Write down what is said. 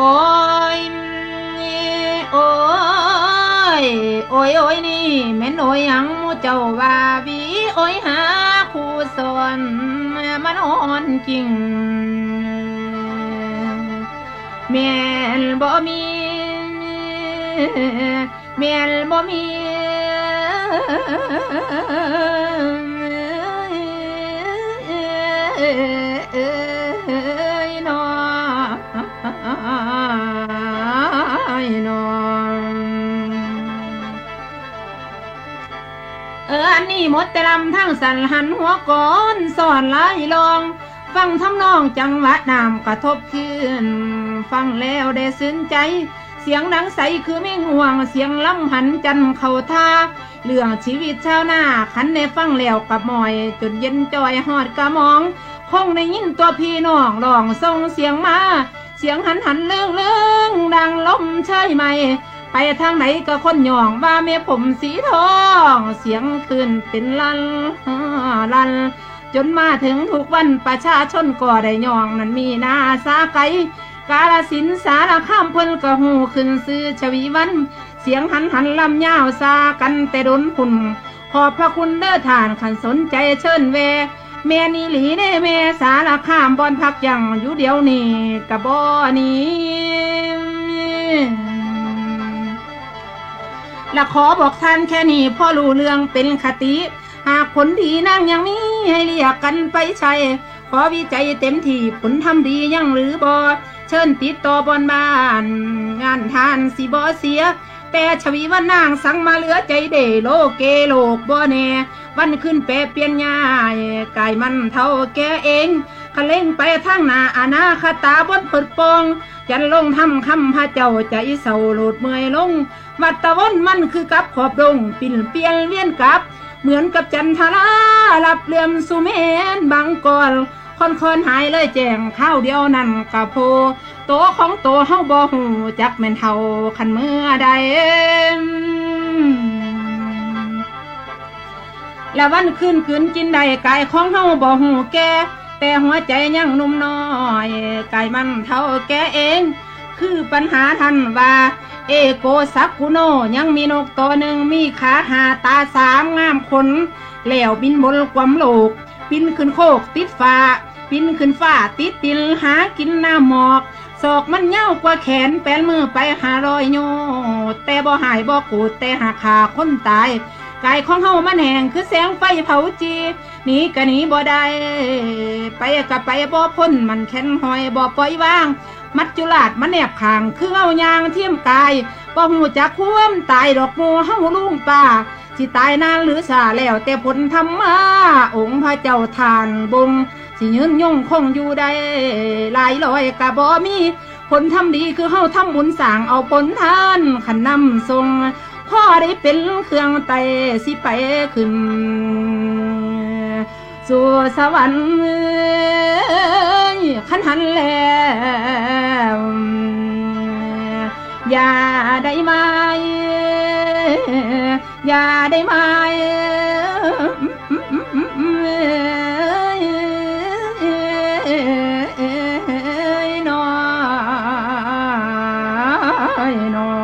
โอ้ยโอ้ยโอ้ยโอ้ยนี่แม่นโอ้ยยังมูเจ้าว่าวีโอ้ยหาคู่สนมันอ่อนจริงแม่นบ่มีแม่นบ่มีเอ้ย นอยเอออันนี้หมดแต่ลำทั้งสันหันหัวก้อนสอนหลายลอง ฟังทำนองจังหวะนามกระทบขึ้น ฟังแล้วได้ซึ้งใจ เสียงดังใสคือไม่ห่วง เสียงล่ำหันจันเข้าท่าเรื่องชีวิตชาวนาขันในฟังแล้วกับมอย จนเย็นจอยหอดกระมอง คงได้ยินตัวพี่น้องร้องส่งเสียงมา เสียงหันหันเลื่องเลื่องดังลมใช่ไหม ไปทางไหนก็คนหยองว่าเมียผมสีทอง เสียงขึ้นเป็นลันลัน จนมาถึงทุกวันประชาชนก็ได้ยองนั้นมีหนาสาไกกาลสินสารข้ามเพิ่นก็หูขึ้นซื้อชวีวัน เสียงหันหันลำยาวซากันแต่ดนพุ่นขอบพระคุณเด้อทานขันสนใจเชิญแว แม่นี่หลีเด้แม่สารข้ามบอนพักยังอยู่เดียวนี่กะบ่นี้และขอบอกท่านแค่นี้พ่อรู้เรื่องเป็นคติ หากผลดีนั่งยังมีให้เรียกกันไปใช้ขอวิจัยเต็มที่ผลทำดียังหรือบอเชิญติดต่อบอนบ้าน งานทานสิบอเสีย แต่ชวีว่านางสั่งมาเหลือใจเดโลเกโลกบ่แน่วันขึ้นแปรเปลี่ยนยายกายมันเท่าแกเองคะเล่งไปทางหน้าอานาคตาบนเปิดปอง จันลงทำคำพระเจ้าใจเศร้าโหลดเมื่อยลง วัดตะวันมันคือกับขอบดงปิ่นเปลี่ยนเวียนกลับ เหมือนกับจันทรารับเลื่อมสุเมนบางกอนคอนคอนหายเลยแจงข้าวเดียวนั่นกะโพ โตของโตเฮาบ่หูจักแม่นเท่าคันเมื่อใดและวันคืนคืนกินได้กายของเฮาบ่หูแกแต่หัวใจยังนุ่มน้อยกายมันเท่าแกเอง คือปัญหาท่านว่า เอโกซักกุโนยังมีนกตัวหนึ่งมีขาหาตาสามงามขนแล้วบินบนความโลกบินขึ้นโคกติดฟ้าบินขึ้นฟ้าติดตินหากินหน้ำหมอก ศอกมันเย้าวกว่าแขนแปนมือไปหารอยโยแต่บ่หายบ่กูดแต่หาขาคนตายกายของเฮามันแห้งคือแสงไฟเผาจีหนีก็หนีบ่ได้ ไปก็ไปบ่พ้นมันแข็งหอยบ่ปล่อยวาง มัจจุราชมันแนบขางคือเอายางเทียมกายบ่หูจักความตายดอกโมเฮาลุงป่าสิตายนานหรือสาแล้วแต่ผลธรรมาองค์พระเจ้าทานบง สิยืนยงคงอยู่ได้หลายร้อยกะบ่มีผลทำดีคือเฮาทำบุญสร้างเอาผลทานขันนำทรงพ่อได้เป็นเครื่องไตสิไปขึ้น สู่สวรรค์ขันหันแล้วอย่าได้ไหมอย่าได้ไหม lying on.